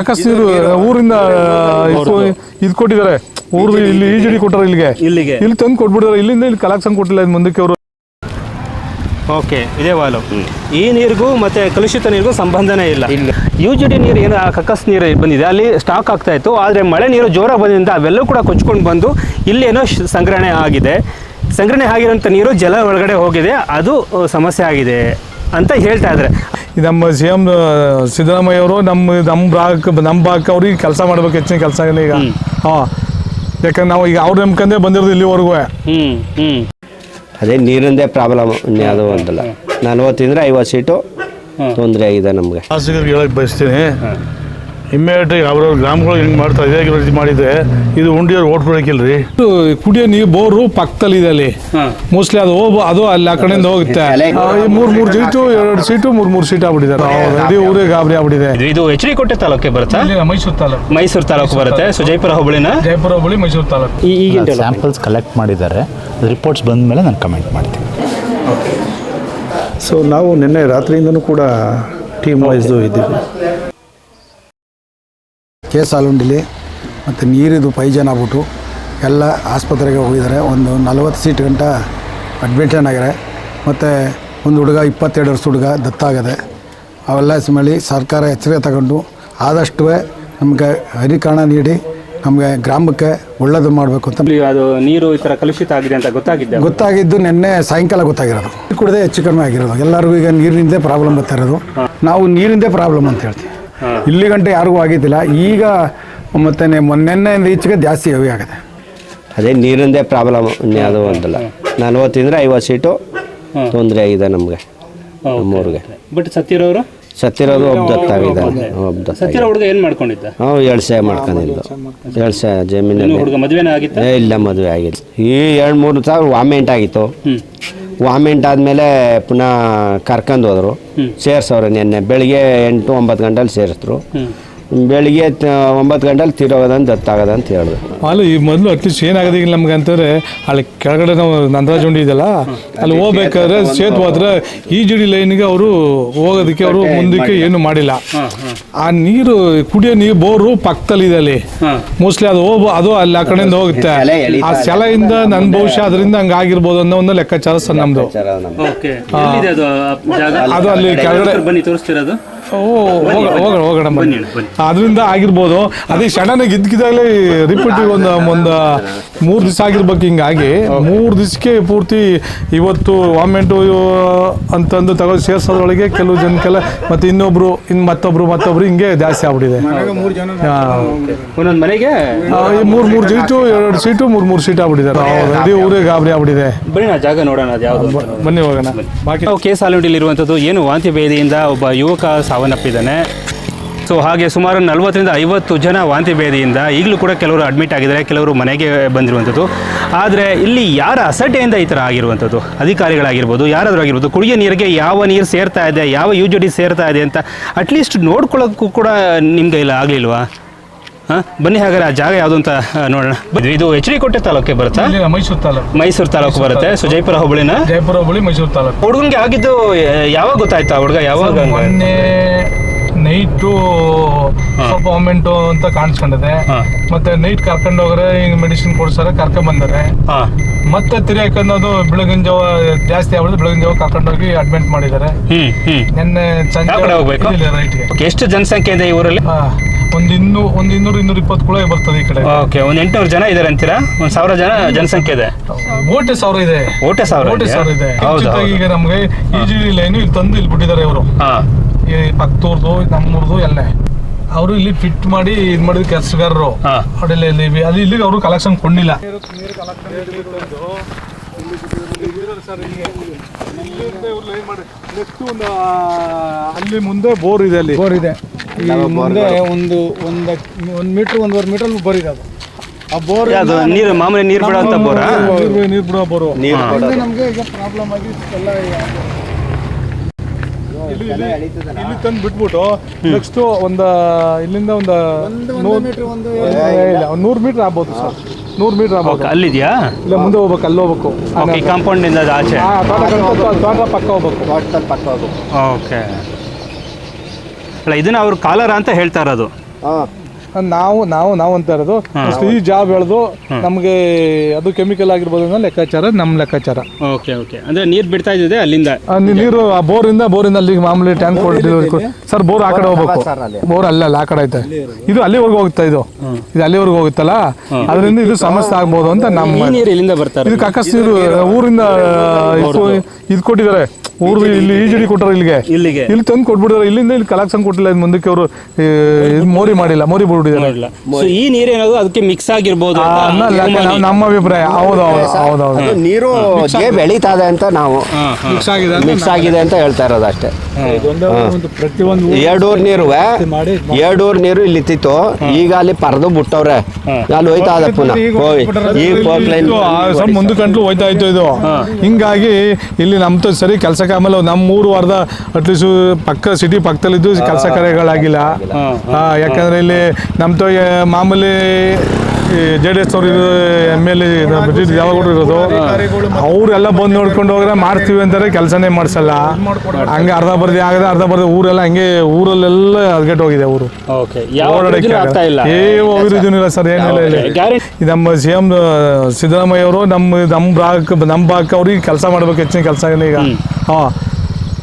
ಸಾಕಷ್ಟು ನೀರು ಊರಿಂದ ಇದು ಕೊಟ್ಟಿದ್ದಾರೆ. ಊರು ಇಲ್ಲಿ ಇಜಿಡಿ ಕೊಟ್ಟರು ಇಲ್ಲಿಗೆ. ಇಲ್ಲಿಗೆ. ಇಲ್ಲಿ ತಂದು ಕೊಟ್ಬಿಟ್ಟಿದ್ದಾರೆ. ಇಲ್ಲಿಂದ ಇಲ್ಲಿ ಕಲೆಕ್ಷನ್ ಕೊಟ್ಟಿಲ್ಲ ಇದು ಮುಂದಕ್ಕೆ ಅವರು ಓಕೆ ಇದೇ ವಾಲು. ಈ ನೀರಿಗೂ ಮತ್ತೆ ಕಲುಷಿತ ನೀರಿಗೂ ಸಂಬಂಧನೇ ಇಲ್ಲ. ಯು ಜಿ ಡಿ ನೀರು ಏನು ಆ ಕಕ್ಕಸ್ ನೀರು ಬಂದಿದೆ. ಅಲ್ಲಿ ಸ್ಟಾಕ್ ಆಗ್ತಾ ಇತ್ತು. ಆದರೆ ಮಳೆ ನೀರು ಜೋರ ಬಂದಿದ್ದ ಅವೆಲ್ಲೂ ಕೂಡ ಕೊಚ್ಕೊಂಡು ಬಂದು ಇಲ್ಲೇನೋ ಸಂಗ್ರಹಣೆ ಆಗಿದೆ. ಸಂಗ್ರಹಣೆ ಆಗಿರೋಂಥ ನೀರು ಜಲ ಒಳಗಡೆ ಹೋಗಿದೆ. ಅದು ಸಮಸ್ಯೆ ಆಗಿದೆ ಅಂತ ಹೇಳ್ತಾ ಇದ್ದಾರೆ. ನಮ್ಮ ಸಿ ಎಂ ಸಿದ್ದರಾಮಯ್ಯ ಅವರು ನಮ್ಮ ನಮ್ಮ ಭಾಗಕ್ಕೆ ನಮ್ಮ ಭಾಗಕ್ಕೆ ಅವ್ರಿಗೆ ಕೆಲಸ ಮಾಡ್ಬೇಕು ಹೆಚ್ಚಿನ ಕೆಲಸ ಏನು ಈಗ. ಹಾಂ. ಯಾಕಂದ್ರೆ ನಾವು ಈಗ ಅವ್ರು ನಂಬ್ಕಂದೇ ಬಂದಿರೋದು ಇಲ್ಲಿವರೆಗೂ. ಅದೇ ನೀರಿಂದೇ ಪ್ರಾಬ್ಲಮ್ ಅದು ಒಂದಲ್ಲ. ನಲ್ವತ್ತಿಂದ್ರೆ ಐವತ್ತು ಸೀಟು ತೊಂದರೆ ಆಗಿದೆ ನಮಗೆ. ಶಾಸಕರಿಗೆ ಹೇಳಕ್ಕೆ ಬಯಸ್ತೀನಿ. ಇಮ್ಮಿಡಿಯೇಟ್ ಅವ್ರವ್ರ ಗ್ರಾಮಗಳು ಹೆಂಗೆ ಮಾಡ್ತಾ ಇದೇ ರೀತಿ ಮಾಡಿದ್ರೆ ಇದು ಉಂಡಿಯವ್ರು ಓಟ್ ರೀ ಕುಡಿಯೋ ನೀರು ಬೋರು ಪಕ್ಕದಲ್ಲಿ ಇದೆ ಅಲ್ಲಿ. ಮೋಸ್ಟ್ಲಿ ಅದು ಹೋಗ್ ಅದು ಅಲ್ಲಿ ಆ ಕಡೆಯಿಂದ ಹೋಗುತ್ತೆ. ಮೂರು ಮೂರು ಸೀಟು ಎರಡು ಸೀಟು ಮೂರು ಮೂರು ಸೀಟ್ ಆಗ್ಬಿಟ್ಟಿದ್ದಾರೆ ಇಡೀ ಊರೇ ಗಾಬರಿ ಆಗ್ಬಿಟ್ಟಿದೆ. ಇದು- ಇದು ಎಚ್ ಡಿ ಕೋಟೆ ತಾಲೂಕಿಗೆ ಬರುತ್ತಾ? ಇಲ್ಲಿ ಮೈಸೂರು ತಾಲೂಕು. ಮೈಸೂರು ತಾಲೂಕು ಬರುತ್ತೆ. ಸುಜಯಪುರ ಹೋಬಳಿನ? ಜಯಪುರ ಹೋಬಳಿ ಮೈಸೂರು ತಾಲೂಕು. ಈ- ಈಗಿನ ಸ್ಯಾಂಪಲ್ಸ್ ಕಲೆಕ್ಟ್ ಮಾಡಿದ್ದಾರೆ. ರಿಪೋರ್ಟ್ಸ್ ಬಂದ ಮೇಲೆ ನಾನು ಕಮೆಂಟ್ ಮಾಡ್ತೀನಿ. ಸೊ ನಾವು ನಿನ್ನೆ ರಾತ್ರಿಯಿಂದನೂ ಕೂಡ ಟೀಮ್ ವೈಸ್ದು ಇದ್ದೀವಿ. ಕೇಸ್ ಆಲುಂಡಿಲಿ ಮತ್ತು ನೀರಿದು ಪೈಜನ್ ಆಗ್ಬಿಟ್ಟು ಎಲ್ಲ ಆಸ್ಪತ್ರೆಗೆ ಹೋಗಿದ್ದಾರೆ. ಒಂದು ನಲವತ್ತು ಸೀಟ್ ಗಂಟ ಅಡ್ಮಿಷನ್ ಆಗಿದೆ. ಮತ್ತು ಒಂದು ಹುಡುಗ ಇಪ್ಪತ್ತೆರಡು ವರ್ಷ ಹುಡುಗ ದತ್ತಾಗಿದೆ ಅವೆಲ್ಲ ಮಾಡಿ ಸರ್ಕಾರ ಎಚ್ಚರಿಕೆ ತಗೊಂಡು ಆದಷ್ಟು ನಮಗೆ ಹರಿಕಾಣ ನೀಡಿ ನಮಗೆ ಗ್ರಾಮಕ್ಕೆ ಒಳ್ಳೇದು ಮಾಡಬೇಕು ಅಂತ. ಅದು ನೀರು ಈ ಥರ ಕಲುಷಿತ ಆಗಿದೆ ಅಂತ ಗೊತ್ತಾಗಿದ್ದೆ? ಗೊತ್ತಾಗಿದ್ದು ನಿನ್ನೆ ಸಾಯಂಕಾಲ ಗೊತ್ತಾಗಿರೋದು. ಕುಡದೆ ಹೆಚ್ಚು ಕಡಿಮೆ ಆಗಿರೋದು. ಎಲ್ಲರಿಗೂ ಈಗ ನೀರಿನಿಂದೇ ಪ್ರಾಬ್ಲಮ್ ಬರ್ತಾ ಇರೋದು. ನಾವು ನೀರಿಂದೇ ಪ್ರಾಬ್ಲಮ್ ಅಂತ ಹೇಳ್ತೀವಿ. ಇಲ್ಲಿ ಗಂಟೆ ಯಾರಿಗೂ ಆಗಿದ್ದಿಲ್ಲ. ಈಗ ಮತ್ತೆ ಮೊನ್ನೆಯಿಂದ ಈಚೆಗೆ ಜಾಸ್ತಿ ಹೆವಿ ಆಗಿದೆ. ಅದೇ ನೀರಿಂದೇ ಪ್ರಾಬ್ಲಮ್ ಇನ್ಯಾವುದೋ ಒಂದಲ್ಲ. ನಲ್ವತ್ತಿಂದ್ರೆ ಐವತ್ತು ಸೀಟು ತೊಂದರೆ ಆಗಿದೆ ನಮಗೆ ನಮ್ಮೂರಿಗೆ. ಬಟ್ ಸತ್ತಿರೋರು ಸತ್ತಿರೋದು ಒಬ್ಬ ದತ್ತಾಗಿದ್ದಾನೆ ಒಬ್ಬ ದತ್ತ ಸತ್ತಿರೋ ಹುಡುಗ ಏನು ಮಾಡ್ಕೊಂಡಿದ್ದ? ನಾವು ಎಳ್ಸೆ ಮಾಡ್ಕೊಂಡಿದ್ದು. ಎಳ್ಸೆ ಜಮೀನಲ್ಲಿ. ಹುಡುಗ ಮದುವೆನೇ ಆಗಿತ್ತು? ಏ ಇಲ್ಲ ಮದುವೆ ಆಗಿಲ್ಲ. ಈ ಎರಡು ಮೂರು ಸಾವಿರ ವಾಮೆಂಟ್ ಆಗಿತ್ತು. ವಾಮೆಂಟ್ ಆದಮೇಲೆ ಪುನಃ ಕರ್ಕೊಂಡು ಹೋದರು. ಸೇರ್ಸವ್ರೆ ನಿನ್ನೆ ಬೆಳಿಗ್ಗೆ ಎಂಟು ಒಂಬತ್ತು ಗಂಟೆಲಿ ಸೇರಿಸಿದ್ರು. ಬೆಳಿಗ್ಗೆ ಒಂಬತ್ತು ಗಂಟೆಲಿ ತೀರೋಗೋದಂತ ದತ್ತಾಗೋದಂತ ಹೇಳಿದ್ರು ಅಲ್ಲಿ ಈ ಮೊದಲು ಅಟ್ಲೀಸ್ಟ್ ಏನಾಗೋದಿಲ್ಲ ನಮ್ಗೆ ಅಂತಂದ್ರೆ ಅಲ್ಲಿ ಕೆಳಗಡೆ ನಾವು ನಂದರಾಜುಂಡಿ ಇದೆಯಲ್ಲ ಅಲ್ಲಿ ಹೋಗ್ಬೇಕಾದ್ರೆ ಸೇತು ಹೋದ್ರೆ ಈ ಜಿಡಿ ಲೈನ್ಗೆ ಅವರು ಹೋಗೋದಕ್ಕೆ ಅವರು ಮುಂದಕ್ಕೆ ಏನು ಮಾಡಿಲ್ಲ. ಆ ನೀರು ಕುಡಿಯೋ ನೀರು ಬೋರು ಪಕ್ಕದಲ್ಲಿ ಇದೆ ಅಲ್ಲಿ. ಮೋಸ್ಟ್ಲಿ ಅದು ಹೋಗ್ಬೋ ಅದು ಅಲ್ಲಿ ಆ ಕಡೆಯಿಂದ ಹೋಗುತ್ತೆ. ಆ ಸೆಲೆಯಿಂದ ನನ್ನ ಬಹುಶಃ ಅದರಿಂದ ಹಂಗೆ ಆಗಿರ್ಬೋದು ಅನ್ನೋ ಒಂದು ಲೆಕ್ಕಾಚಾರ ಸರ್ ಎಲ್ಲಿದೆ ಅದು ಜಾಗ? ಅದು ಅಲ್ಲಿ ಕೆಳಗಡೆ ಬನ್ನಿ ತೋರಿಸ್ತಿರೋದು ಹೋಗೋಣ ಹೋಗೋಣ ಹೋಗೋಣ ಬನ್ನಿ. ಅದರಿಂದ ಆಗಿರ್ಬೋದು. ಅದೇ ಸಡನ್ ಇದ್ಕಿದಾಗಲೇ ರಿಪೀಟ್ ಒಂದು ಒಂದು ಮೂರು ದಿವಸ ಆಗಿರ್ಬೇಕು ಹಿಂಗಾಗಿ. ಮೂರು ದಿವಸಕ್ಕೆ ಪೂರ್ತಿ ಇವತ್ತು ವಾಮೆಂಟು ಅಂತಂದು ತಗೊಂಡು ಸೇರ್ಸೋದ್ರೊಳಗೆ ಕೆಲವು ಜನಕ್ಕೆಲ್ಲ ಮತ್ತೆ ಇನ್ನೊಬ್ರು ಇನ್ನು ಮತ್ತೊಬ್ರು ಮತ್ತೊಬ್ರು ಹಿಂಗೆ ಜಾಸ್ತಿ ಆಗ್ಬಿಟ್ಟಿದೆ. ಮನೆಗೆ ಈ ಮೂರು ಮೂರು ಸೀಟು ಎರಡು ಸೀಟು ಮೂರು ಮೂರು ಸೀಟ್ ಆಗ್ಬಿಟ್ಟಿದ್ದಾರೆ ಇಡೀ ಊರೇ ಗಾಬರಿ ಆಗ್ಬಿಟ್ಟಿದೆ. ಬನ್ನಿ ನಾ ಜಾಗ ನೋಡೋಣ ಬನ್ನಿ ಹೋಗೋಣ. ಬಾಕಿ ನಾವು ಇರುವಂತದ್ದು ಏನು ವಾಂತಿ ಭೇದಿಯಿಂದ ಒಬ್ಬ ಯುವಕ ಸಾವನ್ನಪ್ಪಿದ್ದಾನೆ. ಸೊ ಹಾಗೆ ಸುಮಾರು ನಲವತ್ತರಿಂದ ಐವತ್ತು ಜನ ವಾಂತಿ ಭೇದಿಯಿಂದ ಈಗಲೂ ಕೂಡ ಕೆಲವರು ಅಡ್ಮಿಟ್ ಆಗಿದ್ದಾರೆ, ಕೆಲವರು ಮನೆಗೆ ಬಂದಿರುವಂಥದ್ದು. ಆದರೆ ಇಲ್ಲಿ ಯಾರ ಅಸಡ್ಡೆಯಿಂದ ಈ ಥರ ಆಗಿರುವಂಥದ್ದು? ಅಧಿಕಾರಿಗಳಾಗಿರ್ಬೋದು, ಯಾರಾದರೂ ಆಗಿರ್ಬೋದು, ಕುಡಿಯೋ ನೀರಿಗೆ ಯಾವ ನೀರು ಸೇರ್ತಾ ಇದೆ, ಯಾವ ಯು ಸೇರ್ತಾ ಇದೆ ಅಂತ ಅಟ್ಲೀಸ್ಟ್ ನೋಡ್ಕೊಳ್ಳೋಕ್ಕೂ ಕೂಡ ನಿಮಗೆ ಇಲ್ಲ, ಆಗಲಿಲ್ವಾ? ಹಾಂ? ಬನ್ನಿ ಹಾಗಾದ್ರೆ ಆ ಜಾಗ ಯಾವುದು ಅಂತ ನೋಡೋಣ. ಇದು- ಎಚ್ ಡಿ ಕೋಟೆ ತಾಲೂಕಿಗೆ ಬರುತ್ತಾ? ಇಲ್ಲ ಮೈಸೂರು ತಾಲೂಕು. ಮೈಸೂರು ತಾಲೂಕು ಬರುತ್ತೆ. ಸೊ ಜೈಪುರ ಹೋಬಳಿನ? ಜಯಪುರ ಹೋಬಳಿ ಮೈಸೂರು ತಾಲೂಕು. ಹುಡುಗನ್ಗೆ ಆಗಿದ್ದು ಯಾವಾಗ ಗೊತ್ತಾಯ್ತು ಹುಡುಗ? ಯಾವಾಗ? ಹಂಗ- ಮೊನ್ನೆ ನೈಟು ಸ್ವಲ್ಪ ಮೊಮೆಂಟು ಅಂತ ಕಾಣಿಸ್ಕೊಂಡಿದೆ. ಹಾ. ಮತ್ತೆ ನೈಟ್ ಕರ್ಕೊಂಡು ಹೋಗ್ರೆ ಹಿಂಗ್ ಮೆಡಿಸಿನ್ ಕೊಡ್ಸಾರೆ ಕರ್ಕೊಂಡ್ ಬಂದಾರೆ. ಹಾ. ಮತ್ತೆ ತಿರ್ಗಾಕೊಂಡು ಅದು ಬೆಳಗಿನ ಜಾವ ಜಾಸ್ತಿ ಆಗ್ಬಿಟ್ಟು ಬೆಳಗಿನ ಜಾವ ಕರ್ಕೊಂಡೋಗಿ ಅಡ್ಮಿಟ್ ಮಾಡಿದ್ದಾರೆ. ಹ್ಮ್ ನಿನ್ನೆ ಸಂಜೆ ಯಾವ ಕಡೆ ಹೋಗ್ಬೇಕು? ರೈಟ್ಗೆ. ಓಕೆ, ಎಷ್ಟು ಜನಸಂಖ್ಯೆ ಇದೆ ಈ ಊರಲ್ಲಿ? ಒಂದು ಇನ್ನೂ ಒಂದು ಇನ್ನೂರು ಇನ್ನೂರ ಇಪ್ಪತ್ತು ಕುಳ ಬರ್ತದೆ ಈ ಕಡೆ. ಓಕೆ ಒಂದು ಎಂಟ್ನೂರು ಜನ ಇದಾರೆ ಅಂತೀರಾ? ಒಂದು ಸಾವಿರ ಜನ ಜನಸಂಖ್ಯೆ ಇದೆ. ಓಟೆ ಸಾವಿರ ಇದೆ. ಓಟೆ ಸಾವಿರ ಓಟೆ? ಸಾವಿರ ಇದೆ. ಹೌದು ಕಿಂಚಿತ್ತಾಗಿ ಈಗ ನಮಗೆ ಈಜಿ ಲೈನ್ ಇಲ್ಲಿ ತಂದು ಇಲ್ಲಿ ಬಿಟ್ಟಿದ್ದಾರೆ ಇವರು. ಹಾ. ಈ ಪಕ್ಕದೂರ್ದು ನಮ್ಮೂರ್ದು ಎಲ್ಲ. ಅವರು ಇಲ್ಲಿ ಫಿಟ್ ಮಾಡಿ ಇದು ಮಾಡಿದ ಕೆಲಸಗಾರರು. ಹಾ. ಇಲ್ಲಿ ಇಲ್ಲಿ ಅಲ್ಲಿ ಇಲ್ಲಿಗೆ ಅವರು ಕಲೆಕ್ಷನ್ ಕೊಂಡಿಲ್ಲ ಅಲ್ಲಿ ಮುಂದೆ ಬೋರ್ ಇದೆ ಅಲ್ಲಿ. ಬೋರ್ ಇದೆ. ಈ ಮುಂದೆ ಒಂದು ಒಂದು ಒಂದು ಮೀಟ್ರ್ ಒಂದೂವರೆ ಮೀಟರ್ ಬೋರ್ ಇದೆ ಅದು. ಆ ಬೋರ್ ಅದು ನೀರು ಮಾಮೂಲಿ ನೀರು ಬಿಡುವಂತ ಬೋರ? ನೀರು ನೀರು ಬಿಡೋ ಬೋರು. ನಮಗೆ ಈಗ ಪ್ರಾಬ್ಲಮ್ ಆಗಿ ಎಲ್ಲ ಇಲ್ಲಿ ತಂದು ಬಿಟ್ಬಿಟ್ಟು ನೆಕ್ಸ್ಟ್ ಒಂದು ಇಲ್ಲಿಂದ ಒಂದ ನೂರು ಮೀಟರ್ ಒಂದು ನೂರು ಮೀಟರ್ ಆಗ್ಬೋದು ಸರ್. ನೂರು ಮೀಟರ್ ಆಗ್ಬೋದು. ಓಕೆ ಅಲ್ಲಿದ್ಯಾ? ಇಲ್ಲ ಮುಂದೆ ಹೋಗ್ಬೇಕು ಅಲ್ಲಿ ಹೋಗ್ಬೇಕು. ಓಕೆ ಕಾಂಪೌಂಡ್ ಇಂದ ಅದು ಆಚೆ. ಆ, ಪಕ್ಕ ಹೋಗ್ಬೇಕು ತೋಟದ ಪಕ್ಕ ಹೋಗ್ಬೇಕು. ಓಕೆ. ಅಲ್ಲ ಇದನ್ನ ಅವ್ರು ಕಾಲರ ಅಂತ ಹೇಳ್ತಾ ಇರೋದು. ನಾವು ನಾವು ನಾವು ಅಂತ ಇರೋದು. ಅಷ್ಟು ಈ ಜಾಬ್ ಬೆಳೆದು ನಮಗೆ ಅದು ಕೆಮಿಕಲ್ ಆಗಿರ್ಬೋದು ಅನ್ನೋ ಲೆಕ್ಕಾಚಾರ ನಮ್ಮ ಲೆಕ್ಕಾಚಾರ. Okay okay. ಅಂದ್ರೆ ನೀರು ಬಿಡ್ತಾ ಇದೆ ಅಲ್ಲಿಂದ? ನೀರು ಆ ಬೋರಿಂದ ಬೋರಿಂದ ಅಲ್ಲಿ ಮಾಮೂಲಿ ಟ್ಯಾಂಕ್ ಸರ್ ಬೋರ್ ಆ ಕಡೆ ಹೋಗ್ಬೇಕು. ಬೋರ್ ಅಲ್ಲ ಅಲ್ಲ ಆ ಕಡೆ ಐತೆ. ಇದು ಅಲ್ಲಿವರೆಗೂ ಹೋಗ್ತಾ ಇದು. ಇದು ಅಲ್ಲಿವರೆಗೂ ಹೋಗುತ್ತಲ್ಲ? ಅದರಿಂದ ಇದು ಸಮಸ್ಯೆ ಆಗ್ಬೋದು ಅಂತ ನಮ್ಮ ನೀರು ಇಲ್ಲಿಂದ ಬರ್ತಾರೆ ಇದು ಕಕ್ಕಸ್ ನೀರು ಊರಿಂದ ಇದು- ಇದು ಕೊಟ್ಟಿದ್ದಾರೆ. ಊರು ಇಲ್ಲಿ ಈಜಿಡಿ ಕೊಟ್ಟರು ಇಲ್ಲಿಗೆ? ಇಲ್ಲಿಗೆ. ಇಲ್ಲಿ ತಂದು ಕೊಟ್ಬಿಟ್ಟಿದ್ದಾರೆ. ಇಲ್ಲಿಂದ ಇಲ್ಲಿ ಕಲೆಕ್ಷನ್ ಕೊಟ್ಟಿಲ್ಲ ಇದು ಮುಂದಕ್ಕೆ ಅವರು ಮೋರಿ ಮಾಡಿಲ್ಲ ಮೋರಿ ಬಿಡ್ಬಿಟ್ಟಿದ್ದಾರೆ ಈ ನೀರು ಏನಾದ್ರು ಅದಕ್ಕೆ ಮಿಕ್ಸ್ ಆಗಿರ್ಬೋದು ನಮ್ಮ ಅಭಿಪ್ರಾಯ. ಹೌದು ಹೌದು ಹೌದು ನೀರು ಬೆಳೀತದೆ ಬೆಳೀತಾ ಇದೆ ಅಂತ ನಾವು ಮಿಕ್ಸ್ ಆಗಿದೆ ಮಿಕ್ಸ್ ಆಗಿದೆ ಅಂತ ಹೇಳ್ತಾ ಇರೋದು ಅಷ್ಟೇ. ಎರಡೂರ್ ನೀರು ಎರಡೂರ್ ನೀರು ಇಲ್ಲಿ ಇತ್ತಿತ್ತು. ಈಗ ಅಲ್ಲಿ ಪರದು ಬಿಟ್ಟವ್ರೆ. ಅಲ್ಲಿ ಹೋಯ್ತಾ ಅದ ಪುನಃ ಈ ಪೈಪ್ ಲೈನ್ ಇದು ಮುಂದೆ ಕಂಟ್ಲು ಹೋಯ್ತಾ ಇತ್ತು ಇದು. ಹಿಂಗಾಗಿ ಇಲ್ಲಿ ನಮ್ದು ಸರಿ ಸರಿ ಕೆಲಸಕ್ಕೆ ಆಮೇಲೆ ನಮ್ಮ ಊರು ಅರ್ಧ ಅಟ್ಲೀಸ್ಟ್ ಪಕ್ಕ ಸಿಟಿ ಪಕ್ಕದಲ್ಲಿದ್ದು ಕೆಲಸ ಕಾರ್ಯಗಳಾಗಿಲ್ಲ. ಯಾಕಂದ್ರೆ ಇಲ್ಲಿ ನಮ್ಮ ತೋ ಮಾಮೂಲಿ ಜೆ ಡಿ ಎಸ್ ಅವರು ಎಂ ಎಲ್ ಎ ಯಾವಾಗ ಇರೋದು. ಅವರೆಲ್ಲ ಬಂದು ನೋಡ್ಕೊಂಡು ಹೋಗ್ರೆ ಮಾಡ್ತೀವಿ ಅಂತಾರೆ ಕೆಲಸನೇ ಮಾಡಿಸಲ್ಲ. ಹಂಗೆ ಅರ್ಧ ಬರ್ದಿ ಆಗದೆ ಅರ್ಧ ಬರ್ದಿ ಊರೆಲ್ಲ ಹಂಗೆ ಊರಲ್ಲೆಲ್ಲ ಅದ್ಗೆಟ್ ಹೋಗಿದೆ ಊರು. ಓಡಾಡಕ್ಕೆ ಅಭಿವೃದ್ಧಿನೂ ಸರ್ ಏನಿಲ್ಲ ಇಲ್ಲಿ. ನಮ್ಮ ಸಿ ಎಂ ಸಿದ್ದರಾಮಯ್ಯ ಅವರು ನಮ್ಮ ನಮ್ಮ ಭಾಗಕ್ಕೆ ನಮ್ಮ ಭಾಗಕ್ಕೆ ಅವ್ರಿಗೆ ಕೆಲಸ ಮಾಡ್ಬೇಕು ಹೆಚ್ಚಿನ ಕೆಲಸ ಈಗ. ಹಾಂ.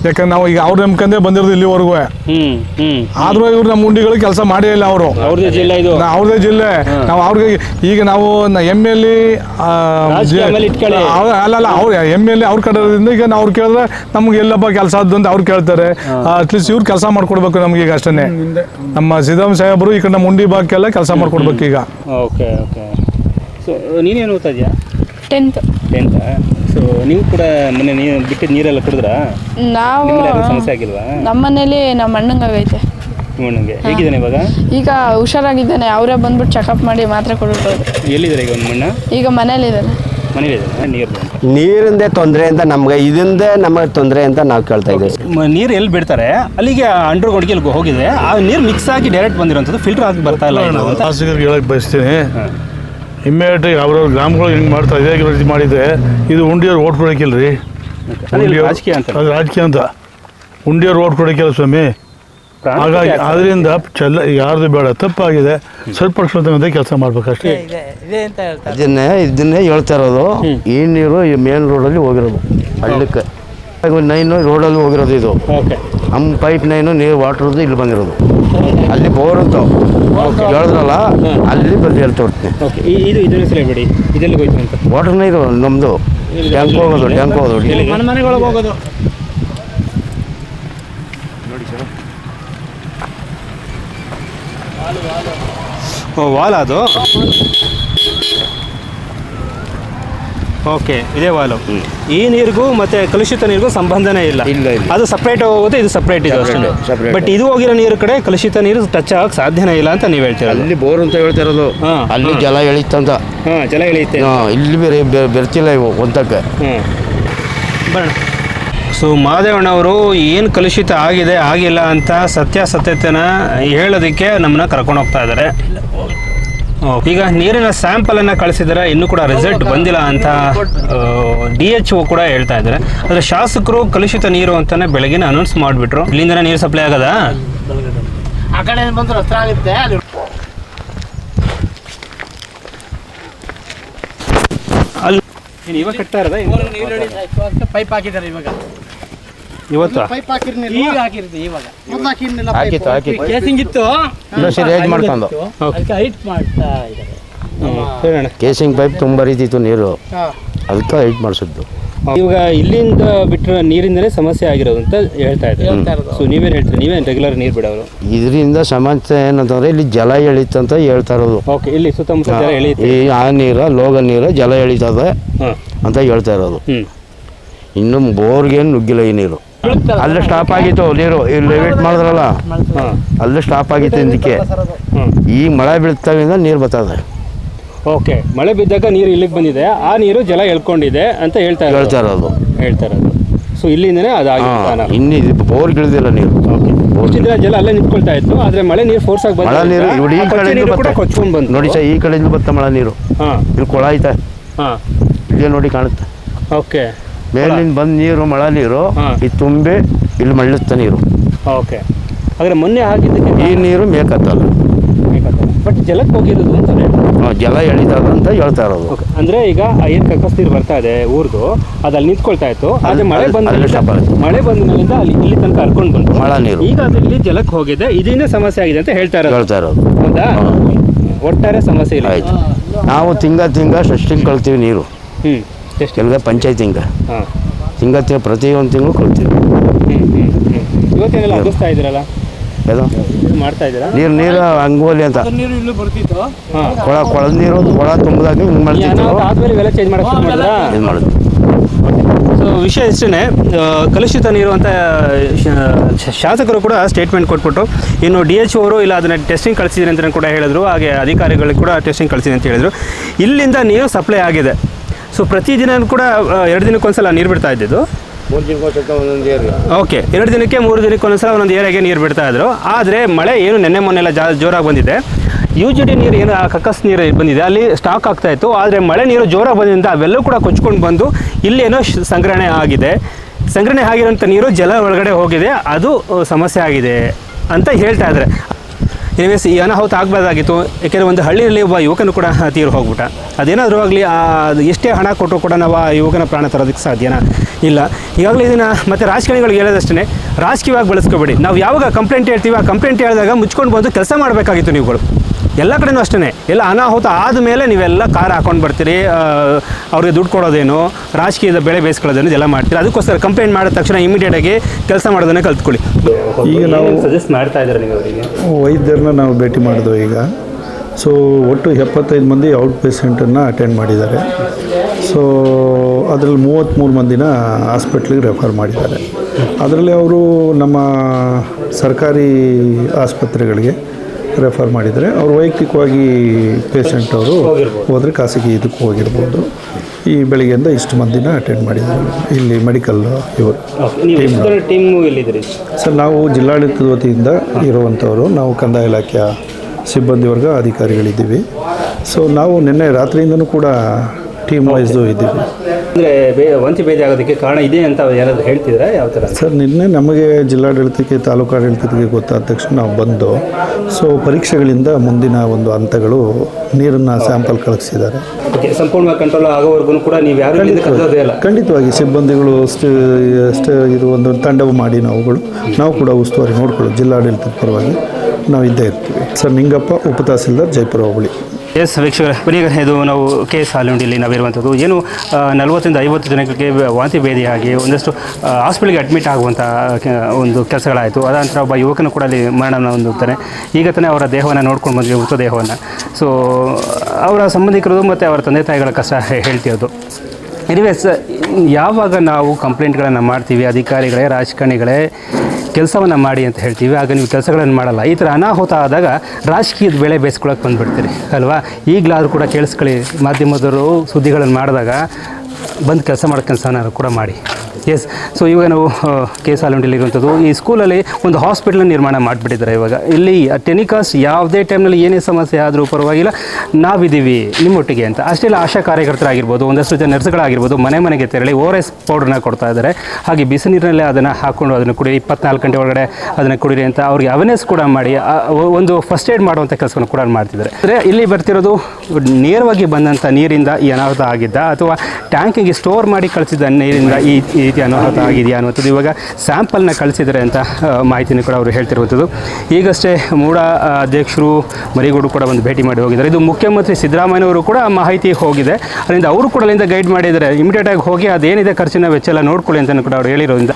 ಯಾಕಂದ್ರೆ ನಾವು ಈಗ ಅವ್ರು ನಂಬ್ಕಂದೇ ಬಂದಿರೋದು ಇಲ್ಲಿವರೆಗೂ. ಹ್ಮ್ ಹ್ಮ್. ಆದ್ರೂ ಇವ್ರು ನಮ್ಮ ಉಂಡಿಗಳು ಕೆಲಸ ಮಾಡೇ ಇಲ್ಲ ಅವರು. ಅವ್ರದ್ದು ಜಿಲ್ಲೆ ಇದು. ಅವ್ರದೇ ಜಿಲ್ಲೆ. ನಾವು ಅವ್ರಿಗೆ ಈಗ ನಾವು ಎಂ ಎಲ್ ರಾಜಕೀಯ ಮೇಲೆ ಇಟ್ಕೊಳ್ಳಿ. ಅಲ್ಲ ಅಲ್ಲ ಅವ್ರು ಎಂ ಎಲ್ ಎ ಅವ್ರ ಕಡೆಯಿಂದ ಈಗ ನಾವು ಅವ್ರು ಕೇಳಿದ್ರೆ ನಮ್ಗೆ ಎಲ್ಲಪ್ಪ ಕೆಲಸ ಆದ್ದು ಅಂತ ಅವ್ರು ಕೇಳ್ತಾರೆ. ಅಟ್ಲೀಸ್ಟ್ ಇವ್ರು ಕೆಲಸ ಮಾಡ್ಕೊಡ್ಬೇಕು ನಮ್ಗೆ ಈಗ ಅಷ್ಟೇ ನಮ್ಮ ಸಿದ್ದಂ ಸಾಹೇಬರು ಈ ಕಡೆ ನಮ್ಮ ಉಂಡಿ ಭಾಗಕ್ಕೆಲ್ಲ ಕೆಲಸ ಮಾಡ್ಕೊಡ್ಬೇಕು ಈಗ. Okay okay. ಸೊ ನೀನೇನು ಓದ್ತಾ ಇದೆಯಾ? ಟೆಂತ್ ಟೆಂತ್ ನೀವು ಕೂಡ ಮೊನ್ನೆ ನೀರು ಬಿಟ್ಟು ನೀರೆಲ್ಲ ಕುಡಿದ್ರಾ? ನಾವು ಸಮಸ್ಯೆ ಆಗಿಲ್ವಾ? ನಮ್ಮನೇಲಿ ನಮ್ಮ ಅಣ್ಣಂಗಾಗೈತೆ ನಿಮ್ಮಣ್ಣಂಗೆ ಹೇಗಿದ್ದಾನೆ ಇವಾಗ? ಈಗ ಹುಷಾರಾಗಿದ್ದಾನೆ ಅವರೇ ಬಂದ್ಬಿಟ್ಟು ಚೆಕಪ್ ಮಾಡಿ ಮಾತ್ರೆ ಕೊಡ್ಬೋದು ಎಲ್ಲಿದ್ದಾರೆ ಈಗ ಒಂದು ಮಣ್ಣ? ಈಗ ಮನೇಲಿದ್ದಾನೆ. ಮನೇಲಿದ್ದಾನೆ? ನೀರು ನೀರಿಂದೇ ತೊಂದರೆ ಅಂತ ನಮ್ಗೆ ಇದರಿಂದ ನಮಗೆ ತೊಂದರೆ ಅಂತ ನಾವು ಕೇಳ್ತಾ ಇದ್ದೀವಿ. ಮ- ನೀರು ಎಲ್ಲಿ ಬಿಡ್ತಾರೆ? ಅಲ್ಲಿಗೆ ಅಂಡರ್ ಹೋಗಿದೆ. ಆ ನೀರು ಮಿಕ್ಸ್ ಆಗಿ ಡೈರೆಕ್ಟ್ ಬಂದಿರೋಂಥದ್ದು ಫಿಲ್ಟರ್ ಆಗಿ ಬರ್ತಾ ಇಲ್ಲ ಅಂತ? ಶಾಸಕರಿಗೆ ಹೇಳಕ್ ಬಯಸ್ತೀನಿ. ಇಮ್ಮಿಡಿಯೇಟಾಗಿ ಅವ್ರವ್ರ ಗ್ರಾಮಗಳು ಹಿಂಗೆ ಮಾಡ್ತಾರೆ ಇದೇ ರೀತಿ ಮಾಡಿದ್ರೆ ಇದು ಉಂಡಿಯವ್ರು ಓಟ್ ಕೊಡೋಕ್ಕಿಲ್ಲ ರೀ ಅದೇ ರಾಜಕೀಯ ಅಂತ. ಅದು ರಾಜಕೀಯ ಅಂತ. ಉಂಡಿಯವ್ರು ಓಟ್ ಕೊಡೋಕ್ಕಿಲ್ಲ ಸ್ವಾಮಿ. ಹಾಗಾಗಿ ಅದರಿಂದ ಚೆಲ್ಲ ಯಾರ್ದು ಬೇಡ ತಪ್ಪಾಗಿದೆ. ಸರಿಪಡಿಸ್ಕೊಂತ ಕೆಲಸ ಮಾಡ್ಬೇಕಷ್ಟೇ ಇದನ್ನೇ ಇದನ್ನೇ ಹೇಳ್ತಾ ಇರೋದು ಈ ನೀರು ಈ ಮೇನ್ ರೋಡಲ್ಲಿ ಹೋಗಿರೋದು ಹಳ್ಳಕ್ಕೆ. ನೈನು ರೋಡಲ್ಲಿ ಹೋಗಿರೋದು ಇದು. ಓಕೆ ನಮ್ಮ ಪೈಪ್ ನೈನು ನೀರು ವಾಟ್ರದ್ದು ಇಲ್ಲಿ ಬಂದಿರೋದು. ಅಲ್ಲಿ ಬೋರ್ ಅಂತ ಹೇಳಿದ್ರಲ್ಲ ಅಲ್ಲಿ ಬಂದು ಹೇಳ್ತಾ ಹೋಗ್ತೀನಿ. ಓಕೆ ಇದು ಇದರ ಹೆಸರು ಹೇಳ್ಬೇಡಿ ಇದೆಲ್ಲಿಗೆ ಹೋಯ್ತು ಅಂತ. ವಾಟರ್ ನೀರು ನಮ್ಮದು ಟ್ಯಾಂಕ್ ಹೋಗೋದು ಟ್ಯಾಂಕ್ ಹೋಗೋದು. ಮನೆಗಳಿಗೆ ಹೋಗೋದು. ಓ ವಾಲ್ ಅದು? ಓಕೆ ಇದೇ ವಾಲು. ಈ ನೀರಿಗೂ ಮತ್ತೆ ಕಲುಷಿತ ನೀರಿಗೂ ಸಂಬಂಧನೇ ಇಲ್ಲ. ಇಲ್ಲ, ಇಲ್ಲ. ಅದು ಸಪ್ರೇಟ್ ಹೋಗುತ್ತೆ ಇದು ಸಪ್ರೇಟ್ ಇದೆ ಅಷ್ಟೇ. Separate. ಬಟ್ ಇದು ಹೋಗಿರೋ ನೀರು ಕಡೆ ಕಲುಷಿತ ನೀರು ಟಚ್ ಆಗಕ್ಕೆ ಸಾಧ್ಯನೇ ಇಲ್ಲ ಅಂತ ನೀವು ಹೇಳ್ತೀರ ಅಲ್ಲಿ ಬೋರ್ ಅಂತ ಹೇಳ್ತಿರೋದು ಹಾ, ಅಲ್ಲಿ ಜಲ ಎಳಿತಂತ ಹಾಂ ಜಲ ಇಳಿಯುತ್ತೆ ಹಾ, ಇಲ್ಲಿ ಬೇರೆ ಬೆ- ಬೆರ್ತಿಲ್ಲ ಇವು ಒಂದಕ್ಕೆ ಬರೋಣ. ಸೊ ಮಾದೇವಣ್ಣವರು ಏನು ಕಲುಷಿತ ಆಗಿದೆ ಆಗಿಲ್ಲ ಅಂತ ಸತ್ಯಾಸತ್ಯತೆನ ಹೇಳೋದಕ್ಕೆ ನಮ್ಮನ್ನ ಕರ್ಕೊಂಡು ಹೋಗ್ತಾ ಇದ್ದಾರೆ. ಈಗ ನೀರಿನ ಸ್ಯಾಂಪಲ್ ಅನ್ನ ಕಳಿಸಿದರೆ ಇನ್ನೂ ಕೂಡ ರಿಸಲ್ಟ್ ಬಂದಿಲ್ಲ ಅಂತ ಡಿ ಎಚ್ ಒ ಕೂಡ ಹೇಳ್ತಾ ಇದ್ದಾರೆ ಆದರೆ ಶಾಸಕರು ಕಲುಷಿತ ನೀರು ಅಂತಾನೆ ಬೆಳಗಿನ ಅನೌನ್ಸ್ ಮಾಡ್ಬಿಟ್ರು. ಇಲ್ಲಿಂದ ನೀರು ಸಪ್ಲೈ ಆಗದ? ಅಲ್ಲಿ ಏನು ಇವಾಗ ಕಟ್ತಾ ಇರೋದ? ಪೈಪ್ ಹಾಕಿದ್ದಾರೆ ಇವಾಗ. ಇವತ್ತು? ಪೈಪ್ ಹಾಕಿರ್ನಿಲ್ಲ. ಈಗ ಇವಾಗ. ಮೊದ್ಲು ಹಾಕಿರ್ನಿಲ್ಲ ಹಾಕಿತ್ತು ಹಾಕಿತ್ತು. ಕೇಸಿಂಗ್ ಇತ್ತು ಇನ್ನೊಂದ್ಸರಿ ರೇಜ್ ಮಾಡ್ಕೊಂಡು ಅದಕ್ಕೆ ಹೈಟ್ ಮಾಡ್ತಾ ಇದ್ದಾರೆ. ಕೇಸಿಂಗ್ ಪೈಪ್ ತುಂಬ ರೀತಿತ್ತು ನೀರು. ಅದಕ್ಕೆ ಹೈಟ್ ಮಾಡಿಸಿದ್ದು. ಇವಾಗ ಇಲ್ಲಿಂದ ಬಿಟ್ಟರೆ ನೀರಿಂದಲೇ ಸಮಸ್ಯೆ ಆಗಿರೋದು ಅಂತ ಹೇಳ್ತಾ ಇದ್ದಾರೆ. ಸೊ ನೀವೇನು ಹೇಳ್ತೀರಿ ನೀವೇನು ರೆಗ್ಯುಲರ್ ನೀರು ಬಿಡೋರು. ಇದರಿಂದ ಸಮಸ್ಯೆ ಏನಂತಂದ್ರೆ ಇಲ್ಲಿ ಜಲ ಎಳಿತಂತ ಹೇಳ್ತಾ ಇರೋದು. ಓಕೆ ಇಲ್ಲಿ ಸುತ್ತಮುತ್ತ ಜಲ ಈ ಆ ನೀರು ಲೋಗ ನೀರು ಜಲ ಎಳಿತದೆ ಅಂತ ಹೇಳ್ತಾ ಇರೋದು. ಇನ್ನು ಬೋರ್ಗೇನು ನುಗ್ಗಿಲ್ಲ ಈ ನೀರು. ಅಲ್ಲೇ ಸ್ಟಾಪ್ ಆಗಿತ್ತು ನೀರು ಇಲ್ಲಿ ವೇಟ್ ಮಾಡಿದ್ರಲ್ಲ? ಹಾಂ ಅಲ್ಲೇ ಸ್ಟಾಪ್ ಆಗಿತ್ತು ಇದಕ್ಕೆ ಈಗ ಮಳೆ ಬೀಳ್ತಾವಿಂದ ನೀರು ಬರ್ತದೆ. ಓಕೆ ಮಳೆ ಬಿದ್ದಾಗ ನೀರು ಇಲ್ಲಿಗೆ ಬಂದಿದೆ. ಆ ನೀರು ಜಲ ಎಳ್ಕೊಂಡಿದೆ ಅಂತ ಹೇಳ್ತಾ ಹೇಳ್ತಾ ಇರೋದು. ಹೇಳ್ತಾ ಇರೋದು. ಸೊ ಇಲ್ಲಿಂದನೇ ಅದು ಇನ್ನು ಇದು ಬೋರ್ಗೆ ಇಳಿದಿಲ್ಲ ನೀರು. ಇಷ್ಟು ಜಲ ಅಲ್ಲೇ ನಿಂತ್ಕೊಳ್ತಾ ಇತ್ತು ಆದ್ರೆ ಮಳೆ ನೀರು ಫೋರ್ಸ್ ಆಗಿ ಮಳೆ ನೀರು ಇವ್ರು ಈ ಕಡೆಯಿಂದ ಕೂಡ ಬತ್ತ ಕೊಚ್ಕೊಂಡ್ ಬಂತು. ನೋಡಿ ಸರ್ ಈ ಕಡೆಯಿಂದ ಬರ್ತಾ ಮಳೆ ನೀರು. ಹಾಂ. ಇಲ್ಲಿ ಕೊಳ ಐತೆ. ಹಾಂ. ಇಲ್ಲೇ ನೋಡಿ ಕಾಣುತ್ತೆ. ಓಕೆ. ಮೇಲಿಂದ ಬಂದ ನೀರು ಮಳೆ ನೀರು. ಇದು ತುಂಬಿ ಇಲ್ಲಿ ಮಳ್ಳುತ್ತಾ ನೀರು. ಓಕೆ. ಹಾಗಾದ್ರೆ ಮೊನ್ನೆ ಹಾಕಿದ್ದಕ್ಕೆ ಈ ನೀರು ಮೇಕತ್ತಲ್ಲ. ಜಲಕ್ಕೆ ಹೋಗಿರೋದು ಅಂತಾರೆ ಜಲ ಎಳಿತದ ಅಂತ ಹೇಳ್ತಾ ಇರೋದು. ಓಕೆ. ಅಂದ್ರೆ ಈಗ ಏನು ಕಕ್ಕಸ್ ನೀರು ಬರ್ತಾ ಇದೆ ಊರ್ದು ಅದು ಅಲ್ಲಿ ನಿಂತ್ಕೊಳ್ತಾ ಇತ್ತು. ಅದೇ ಮಳೆ ಬಂದ ಮಳೆ ಬಂದ ಮೇಲಿಂದ ಅಲ್ಲಿ ಇಲ್ಲಿ ತನಕ ಹರ್ಕೊಂಡು ಬಂತು. ಮಳೆ ನೀರು. ಈಗ ಅದರಲ್ಲಿ ಇಲ್ಲಿ ಜಲಕ್ಕೆ ಹೋಗಿದೆ. ಇದರಿಂದ ಸಮಸ್ಯೆ ಆಗಿದೆ ಅಂತ ಹೇಳ್ತಾ ಇರೋದು. ಹೇಳ್ತಾ ಇರೋದು. ಹೌದಾ? ಒಟ್ಟಾರೆ ಸಮಸ್ಯೆ ಇಲ್ಲ. ಆಯ್ತು. ನಾವು ತಿಂಗ ತಿಂಗ ಷಷ್ಟಿಂಗ್ ಕಳ್ತೀವಿ ನೀರು. ಹ್ಮ್. ಎಷ್ಟು ಕೆಲಗ ಪಂಚಾಯತ್ ಹಿಂಗ ಹಾಂ. ತಿಂಗ ಪ್ರತಿಯೊಂದು ತಿಂಗಳು ಕೊಡ್ತೀವಿ. ಇವತ್ತೇನೆಲ್ಲ ಅಗಿಸ್ತಾ ಇದ್ದೀರಲ್ಲ? ಇದು ಮಾಡ್ತಾ ಇದ್ದೀರಾ? ನೀರು ನೀರು ಅಂಗೋಲಿ ಅಂತ. ನೀರು ಇಲ್ಲೂ ಬರ್ತಿತ್ತು. ಹಾಂ. ಕೊಳ ಕೊಳದ ನೀರು ಕೊಳ ತುಂಬಿದಾಗ ಹಿಂಗೆ ಈ ಮಾಡ್ತಿದ್ರು ಆದ್ಮೇಲೆ ಇವೆಲ್ಲ ಚೇಂಜ್ ಮಾಡಕ್ಕೆ ಇದು ಮಾಡೋದು? ಸೊ ವಿಷಯ ಇಷ್ಟೇ ಕಲುಷಿತ ನೀರು ಅಂತ ಶ- ಶಾಸಕರು ಕೂಡ ಸ್ಟೇಟ್ಮೆಂಟ್ ಕೊಟ್ಬಿಟ್ಟು ಇನ್ನು ಡಿ ಎಚ್ ಅವರು ಇಲ್ಲ ಅದನ್ನು ಟೆಸ್ಟಿಂಗ್ ಕಳಿಸಿದ್ದೀನಿ ಅಂತ ಕೂಡ ಹೇಳಿದ್ರು. ಹಾಗೆ ಅಧಿಕಾರಿಗಳಿಗೆ ಕೂಡ ಟೆಸ್ಟಿಂಗ್ ಕಳಿಸಿದೆ ಅಂತ ಹೇಳಿದ್ರು. ಇಲ್ಲಿಂದ ನೀರು ಸಪ್ಲೈ ಆಗಿದೆ. ಸೊ ಪ್ರತಿದಿನ ಕೂಡ ಎರಡು ಎರಡು ದಿನಕ್ಕೊಂದ್ಸಲ ನೀರು ಬಿಡ್ತಾ ಇದ್ದಿದ್ದು? ಮೂರು ದಿನಕ್ಕೆ ಒಂದೊಂದು ಏರಿ ಓಕೆ ಎರಡು ದಿನಕ್ಕೆ ಮೂರು ದಿನಕ್ಕೆ ಒಂದೊಂದ್ಸಲ ಒಂದೊಂದು ಏರಿಯಾಗೆ ನೀರು ಬಿಡ್ತಾ ಇದ್ರು. ಆದರೆ ಮಳೆ ಏನು ನೆನ್ನೆ ಮೊನ್ನೆಲ್ಲ ಜಾ ಜೋರಾಗಿ ಬಂದಿದೆ. ಯು ಜಿ ಡಿ ನೀರು ಏನು ಆ ಕಕ್ಕಸ್ ನೀರು ಬಂದಿದೆ. ಅಲ್ಲಿ ಸ್ಟಾಕ್ ಆಗ್ತಾ ಇತ್ತು. ಆದರೆ ಮಳೆ ನೀರು ಜೋರಾಗಿ ಬಂದಿದ್ದ ಅವೆಲ್ಲೂ ಕೂಡ ಕೊಚ್ಕೊಂಡು ಬಂದು ಇಲ್ಲೇನೋ ಸಂಗ್ರಹಣೆ ಆಗಿದೆ. ಸಂಗ್ರಹಣೆ ಆಗಿರೋಂಥ ನೀರು ಜಲ ಒಳಗಡೆ ಹೋಗಿದೆ. ಅದು ಸಮಸ್ಯೆ ಆಗಿದೆ ಅಂತ ಹೇಳ್ತಾ ಇದ್ದಾರೆ ಎನಿವೇಸ್ ಈ ಅನಾಹುತ ಆಗಬಾರ್ದಾಗಿತ್ತು ಯಾಕೆಂದರೆ ಒಂದು ಹಳ್ಳಿಯಲ್ಲಿ ಒಬ್ಬ ಯುವಕನು ಕೂಡ ತೀರು ಹೋಗ್ಬಿಟ್ಟ. ಅದೇನಾದರೂ ಆಗಲಿ ಎಷ್ಟೇ ಹಣ ಕೊಟ್ಟರು ಕೂಡ ನಾವು ಆ ಯುವಕನ ಪ್ರಾಣ ತರೋದಕ್ಕೆ ಸಾಧ್ಯನಾ? ಇಲ್ಲ. ಈಗಾಗಲೇ ಇದನ್ನು ಮತ್ತು ರಾಜಕೀಯಗಳಿಗೆ ಹೇಳೋದಷ್ಟೇ ರಾಜಕೀಯವಾಗಿ ಬಳಸ್ಕೋಬೇಡಿ. ನಾವು ಯಾವಾಗ ಕಂಪ್ಲೇಂಟ್ ಹೇಳ್ತೀವಿ ಆ ಕಂಪ್ಲೇಂಟ್ ಹೇಳಿದಾಗ ಮುಚ್ಕೊಂಡು ಬಂದು ಕೆಲಸ ಮಾಡಬೇಕಾಗಿತ್ತು ನೀವುಗಳು. ಎಲ್ಲ ಕಡೆನೂ ಅಷ್ಟೇ ಎಲ್ಲ ಅನಾಹುತ ಆದಮೇಲೆ ನೀವೆಲ್ಲ ಕಾರ್ ಹಾಕೊಂಡು ಬರ್ತೀರಿ. ಅವ್ರಿಗೆ ದುಡ್ಡು ಕೊಡೋದೇನು ರಾಜಕೀಯದ ಬೆಳೆ ಬೇಯಿಸ್ಕೊಳ್ಳೋದೇನು ಇದೆಲ್ಲ ಮಾಡ್ತೀರಿ. ಅದಕ್ಕೋಸ್ಕರ ಕಂಪ್ಲೇಂಟ್ ಮಾಡಿದ ತಕ್ಷಣ ಇಮಿಡಿಯೇಟಾಗಿ ಕೆಲಸ ಮಾಡೋದನ್ನೇ ಕಲ್ತ್ಕೊಳ್ಳಿ. ಈಗ ನಾವು ಸಜೆಸ್ಟ್ ಮಾಡ್ತಾ ಇದ್ದಾರೆ ನೀವು ಅವರಿಗೆ? ವೈದ್ಯರನ್ನ ನಾವು ಭೇಟಿ ಮಾಡಿದ್ವು ಈಗ. ಸೊ ಒಟ್ಟು ಎಪ್ಪತ್ತೈದು ಮಂದಿ ಔಟ್ ಪೇಷೆಂಟನ್ನು ಅಟೆಂಡ್ ಮಾಡಿದ್ದಾರೆ. ಸೊ ಅದರಲ್ಲಿ ಮೂವತ್ತ್ಮೂರು ಮಂದಿನ ಹಾಸ್ಪಿಟ್ಲಿಗೆ ರೆಫರ್ ಮಾಡಿದ್ದಾರೆ. ಅದರಲ್ಲಿ ಅವರು ನಮ್ಮ ಸರ್ಕಾರಿ ಆಸ್ಪತ್ರೆಗಳಿಗೆ ರೆಫರ್ ಮಾಡಿದರೆ ಅವರು ವೈಯಕ್ತಿಕವಾಗಿ ಪೇಷಂಟ್ ಅವರು ಹೋದರೆ ಖಾಸಗಿ ಇದಕ್ಕೆ ಹೋಗಿರ್ಬೋದು. ಈ ಬೆಳಿಗ್ಗೆಯಿಂದ ಇಷ್ಟು ಮಂದಿನ ಅಟೆಂಡ್ ಮಾಡಿದ್ದಾರೆ. ಇಲ್ಲಿ ಮೆಡಿಕಲ್ ಇವರು. ಸರ್ ನಾವು ಜಿಲ್ಲಾಡಳಿತದ ವತಿಯಿಂದ ಇರುವಂಥವರು ನಾವು ಕಂದಾಯ ಇಲಾಖೆಯ ಸಿಬ್ಬಂದಿ ವರ್ಗ ಅಧಿಕಾರಿಗಳಿದ್ದೀವಿ. ಸೊ ನಾವು ನಿನ್ನೆ ರಾತ್ರಿಯಿಂದನೂ ಕೂಡ ಟೀಮ್ ವೈಸು ಇದ್ದೀವಿ. ಅಂದರೆ ಬೇ ವಾಂತಿ ಭೇದಿ ಆಗೋದಕ್ಕೆ ಕಾರಣ ಇದೆ ಅಂತ ಯಾರಾದ್ರು ಹೇಳ್ತಿದ್ರೆ? ಯಾವ ಥರ? ಸರ್ ನಿನ್ನೆ ನಮಗೆ ಜಿಲ್ಲಾಡಳಿತಕ್ಕೆ ತಾಲೂಕಾಡಳಿತಕ್ಕೆ ಗೊತ್ತಾದ ತಕ್ಷಣ ನಾವು ಬಂದು ಸೊ ಪರೀಕ್ಷೆಗಳಿಂದ ಮುಂದಿನ ಒಂದು ಹಂತಗಳು ನೀರನ್ನು ಸ್ಯಾಂಪಲ್ ಕಳಿಸಿದ್ದಾರೆ. ಓಕೆ ಸಂಪೂರ್ಣವಾಗಿ ಕಂಟ್ರೋಲ್ ಆಗೋವರೆಗೂ ಕೂಡ ನೀವು ಯಾರು ಕಲಿಸೋದೇ ಇಲ್ಲ. ಖಂಡಿತವಾಗಿ ಸಿಬ್ಬಂದಿಗಳು ಅಷ್ಟು ಅಷ್ಟು ಇದು ಒಂದು ತಂಡವು ಮಾಡಿ ನಾವುಗಳು. ನಾವು ಕೂಡ ಉಸ್ತುವಾರಿ ನೋಡ್ಕೊಳ್ಳೋದು ಜಿಲ್ಲಾಡಳಿತದ ಪರವಾಗಿ. ನಾವು ಇದ್ದೇ ಇರ್ತೀವಿ. ಸರ್ ನಿಂಗಪ್ಪ ಉಪ ತಹಸೀಲ್ದಾರ್ ಜಯಪುರ ಹೋಬಳಿ. ಎಸ್ ವೀಕ್ಷಕರೇ, ಬನ್ನಿ ಇದು ನಾವು ಕೆ ಎಸ್ ಹಾಲುಂಡಿಯಲ್ಲಿ ನಾವಿರುವಂಥದ್ದು. ಏನು ನಲವತ್ತರಿಂದ ಐವತ್ತು ಜನಗಳಿಗೆ ವಾಂತಿ ಭೇದಿಯಾಗಿ ಒಂದಷ್ಟು ಹಾಸ್ಪಿಟ್ಲಿಗೆ ಅಡ್ಮಿಟ್ ಆಗುವಂಥ ಒಂದು ಕೆಲಸಗಳಾಯಿತು. ಅದಂತರ ಒಬ್ಬ ಯುವಕನು ಕೂಡ ಅಲ್ಲಿ ಮರಣ ಹೊಂದುತ್ತಾನೆ. ಈಗ ತಾನೇ ಅವರ ದೇಹವನ್ನು ನೋಡ್ಕೊಂಡು ಬಂದ್ವಿ ಮೃತದೇಹವನ್ನು ಸೊ ಅವರ ಸಂಬಂಧಿಕರು ಮತ್ತು ಅವರ ತಂದೆ ತಾಯಿಗಳ ಹೇಳ್ತಿರೋದು ಹೇಳ್ತಿರೋದು. ಎನಿವೇಸ್ ಯಾವಾಗ ನಾವು ಕಂಪ್ಲೇಂಟ್ಗಳನ್ನು ಮಾಡ್ತೀವಿ, ಅಧಿಕಾರಿಗಳೇ, ರಾಜಕಾರಣಿಗಳೇ ಕೆಲಸವನ್ನು ಮಾಡಿ ಅಂತ ಹೇಳ್ತೀವಿ, ಆಗ ನೀವು ಕೆಲಸಗಳನ್ನು ಮಾಡಲ್ಲ. ಈ ಥರ ಅನಾಹುತ ಆದಾಗ ರಾಜಕೀಯದ ಬೆಳೆ ಬೇಯಿಸ್ಕೊಳಕ್ಕೆ ಬಂದುಬಿಡ್ತೀರಿ, ಅಲ್ವಾ? ಈಗಲಾದರೂ ಕೂಡ ಕೇಳಿಸ್ಕೊಳ್ಳಿ, ಮಾಧ್ಯಮದವರು ಸುದ್ದಿಗಳನ್ನು ಮಾಡಿದಾಗ ಬಂದು ಕೆಲಸ ಮಾಡೋ ಕೆಲಸನ ಕೂಡ ಮಾಡಿ. ಎಸ್ ಸೊ ಇವಾಗ ನಾವು ಕೆ ಎಸ್ ಇರುವಂಥದ್ದು, ಈ ಸ್ಕೂಲಲ್ಲಿ ಒಂದು ಹಾಸ್ಪಿಟಲ್ ನಿರ್ಮಾಣ ಮಾಡಿಬಿಟ್ಟಿದ್ದಾರೆ ಇವಾಗ. ಇಲ್ಲಿ ಟೆನಿಕಾಸ್ಟ್ ಯಾವುದೇ ಟೈಮ್ನಲ್ಲಿ ಏನೇ ಸಮಸ್ಯೆ ಆದರೂ ಪರವಾಗಿಲ್ಲ. ನಾವಿದ್ದೀವಿ ನಿಮ್ಮೊಟ್ಟಿಗೆ ಅಂತ. ಅಷ್ಟೆಲ್ಲ ಆಶಾ ಕಾರ್ಯಕರ್ತರಾಗಿರ್ಬೋದು, ಒಂದಷ್ಟು ಜನ ನರ್ಸ್ಗಳಾಗಿರ್ಬೋದು, ಮನೆ ಮನೆಗೆ ತೆರಳಿ ಓ ಆರ್ ಎಸ್ ಪೌಡ್ರನ್ನ ಕೊಡ್ತಾ ಇದ್ದಾರೆ. ಹಾಗೆ ಬಿಸಿ ನೀರಿನಲ್ಲೇ ಅದನ್ನು ಹಾಕ್ಕೊಂಡು ಅದನ್ನು ಕುಡಿ ಇಪ್ಪತ್ನಾಲ್ಕು ಗಂಟೆ ಒಳಗಡೆ ಅದನ್ನು ಕುಡಿರಿ ಅಂತ ಅವ್ರಿಗೆ ಅವೇರ್ನೆಸ್ ಕೂಡ ಮಾಡಿ ಒಂದು ಫಸ್ಟ್ ಏಡ್ ಮಾಡುವಂಥ ಕೆಲಸವನ್ನು ಕೂಡ ಮಾಡ್ತಿದ್ದಾರೆ. ಅಂದರೆ ಇಲ್ಲಿ ಬರ್ತಿರೋದು ನೇರವಾಗಿ ಬಂದಂಥ ನೀರಿಂದ ಏನಾದರೂ ಆಗಿದ್ದ ಅಥವಾ ಟ್ಯಾಂಕಿಗೆ ಸ್ಟೋರ್ ಮಾಡಿ ಕಳಿಸಿದ ನೀರಿಂದ ಈ ರೀತಿ ಅನಾಹುತ ಆಗಿದೆಯಾ ಅನ್ನುವಂಥದ್ದು ಇವಾಗ ಸ್ಯಾಂಪಲ್ನ ಕಳಿಸಿದರೆ ಅಂತ ಮಾಹಿತಿನೂ ಕೂಡ ಅವರು ಹೇಳ್ತಿರುವಂಥದ್ದು. ಈಗಷ್ಟೇ ಮೂಡ ಅಧ್ಯಕ್ಷರು ಮರಿಗೂಡು ಕೂಡ ಒಂದು ಭೇಟಿ ಮಾಡಿ ಹೋಗಿದ್ದಾರೆ. ಇದು ಮುಖ್ಯಮಂತ್ರಿ ಸಿದ್ದರಾಮಯ್ಯನವರು ಕೂಡ ಮಾಹಿತಿ ಹೋಗಿದೆ. ಅದರಿಂದ ಅವರು ಕೂಡ ಅಲ್ಲಿಂದ ಗೈಡ್ ಮಾಡಿದ್ದಾರೆ. ಇಮಿಡಿಯೇಟಾಗಿ ಹೋಗಿ ಅದೇನಿದೆ ಖರ್ಚಿನ ವೆಚ್ಚ ಎಲ್ಲ ನೋಡ್ಕೊಳ್ಳಿ ಅಂತಲೂ ಕೂಡ ಅವರು ಹೇಳಿರೋದ್ರಿಂದ.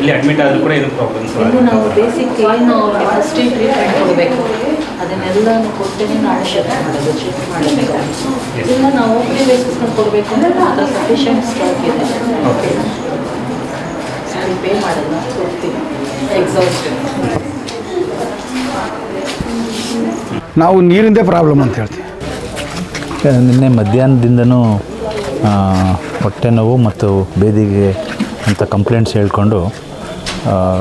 ಇಲ್ಲಿ ಅಡ್ಮಿಟ್ ಆದರೂ ಕೂಡ ಇದು ಪ್ರಾಬ್ಲಮ್ಸ್ ನಾವು ಬೇಸಿಕ್ ಏನು ಫಸ್ಟ್ ಟ್ರೀಟ್ಮೆಂಟ್ ಕೊಡಬೇಕು. ಅದನ್ನೆಲ್ಲನೂ ಕೊಡ್ತೇನೆ ನಾಳೆ ಶೆಕ್ ಮಾಡೋದು ಮಾಡಬೇಕು. ಇಲ್ಲ ನಾವು ಓಪಿ ಕೊಡಬೇಕು ಅಂದರೆ ಸಫಿಷಿಯಂಟ್ ಸ್ಟಾಕ್ ಇದೆ. ಕೊಡ್ತೀವಿ ನಾವು ನೀರಿಂದೇ ಪ್ರಾಬ್ಲಮ್ ಅಂತ ಹೇಳ್ತೀವಿ. ನಿನ್ನೆ ಮಧ್ಯಾಹ್ನದಿಂದನೂ ಹೊಟ್ಟೆ ನೋವು ಮತ್ತು ಬೇದಿಗೆ ಅಂತ ಕಂಪ್ಲೇಂಟ್ಸ್ ಹೇಳ್ಕೊಂಡು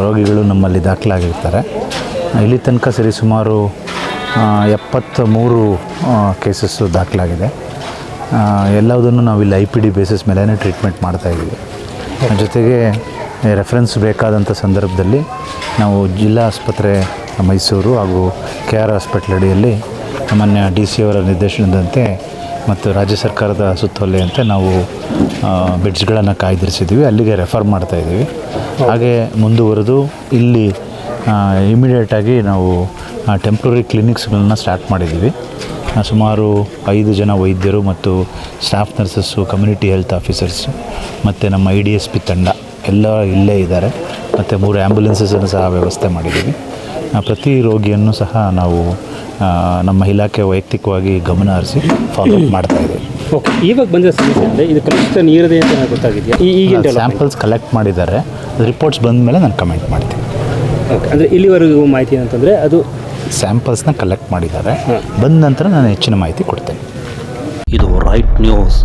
ರೋಗಿಗಳು ನಮ್ಮಲ್ಲಿ ದಾಖಲಾಗಿರ್ತಾರೆ. ಇಲ್ಲಿ ತನಕ ಸರಿ ಸುಮಾರು ಎಪ್ಪತ್ತ ಮೂರು ಕೇಸಸ್ಸು ದಾಖಲಾಗಿದೆ. ಎಲ್ಲದನ್ನು ನಾವು ಇಲ್ಲಿ ಐ ಪಿ ಡಿ ಬೇಸಿಸ್ ಮೇಲೇ ಟ್ರೀಟ್ಮೆಂಟ್ ಮಾಡ್ತಾಯಿದ್ದೀವಿ ಜೊತೆಗೆ ರೆಫರೆನ್ಸ್ ಬೇಕಾದಂಥ ಸಂದರ್ಭದಲ್ಲಿ ನಾವು ಜಿಲ್ಲಾ ಆಸ್ಪತ್ರೆ ಮೈಸೂರು ಹಾಗೂ ಕೆ ಆರ್ ಹಾಸ್ಪಿಟ್ಲ್ ಅಡಿಯಲ್ಲಿ ಮಾನ್ಯ ಡಿ ಸಿ ಅವರ ನಿರ್ದೇಶನದಂತೆ ಮತ್ತು ರಾಜ್ಯ ಸರ್ಕಾರದ ಸುತ್ತೋಲೆಯಂತೆ ನಾವು ಬೆಡ್ಸ್ಗಳನ್ನು ಕಾಯ್ದಿರಿಸಿದ್ದೀವಿ ಅಲ್ಲಿಗೆ ರೆಫರ್ ಮಾಡ್ತಾ ಇದ್ದೀವಿ. ಹಾಗೆ ಮುಂದುವರೆದು ಇಲ್ಲಿ ಇಮಿಡಿಯೇಟಾಗಿ ನಾವು ಟೆಂಪ್ರರಿ ಕ್ಲಿನಿಕ್ಸ್ಗಳನ್ನ ಸ್ಟಾರ್ಟ್ ಮಾಡಿದ್ದೀವಿ. ಸುಮಾರು ಐದು ಜನ ವೈದ್ಯರು ಮತ್ತು staff nurses community health officers ಮತ್ತು ನಮ್ಮ ಐ ಡಿ ಎಸ್ ಪಿ ತಂಡ. ಎಲ್ಲ ಇಲ್ಲೇ ಇದ್ದಾರೆ. ಮತ್ತು ಮೂರು ಆ್ಯಂಬುಲೆನ್ಸಸನ್ನು ಸಹ ವ್ಯವಸ್ಥೆ ಮಾಡಿದ್ದೀವಿ. ಆ, ಪ್ರತಿ ರೋಗಿಯನ್ನು ಸಹ ನಾವು ನಮ್ಮ ಇಲಾಖೆ ವೈಯಕ್ತಿಕವಾಗಿ ಗಮನ ಹರಿಸಿ ಫಾಲೋ ಅಪ್ ಮಾಡ್ತಾ ಇದ್ದೀವಿ. ಓಕೆ ಇವಾಗ ಬಂದ ಸಮಸ್ಯೆ ಅಂದರೆ ಇದು ಕಲುಷಿತ ನೀರಿದೆ ಅಂತ ನನಗೆ ಗೊತ್ತಾಗಿದೆಯಾ? ಈ ಈಗಿನ ಸ್ಯಾಂಪಲ್ಸ್ ಕಲೆಕ್ಟ್ ಮಾಡಿದ್ದಾರೆ. ರಿಪೋರ್ಟ್ಸ್ ಬಂದ ಮೇಲೆ ನಾನು ಕಮೆಂಟ್ ಮಾಡ್ತೀನಿ. ಓಕೆ ಅಂದರೆ ಇಲ್ಲಿವರೆಗೂ ಮಾಹಿತಿ ಏನಂತಂದರೆ ಅದು ಸ್ಯಾಂಪಲ್ಸ್ನ ಕಲೆಕ್ಟ್ ಮಾಡಿದ್ದಾರೆ. ಬಂದ ನಂತರ ನಾನು ಹೆಚ್ಚಿನ ಮಾಹಿತಿ ಕೊಡ್ತೇನೆ. ಇದು ರೈಟ್ ನ್ಯೂಸ್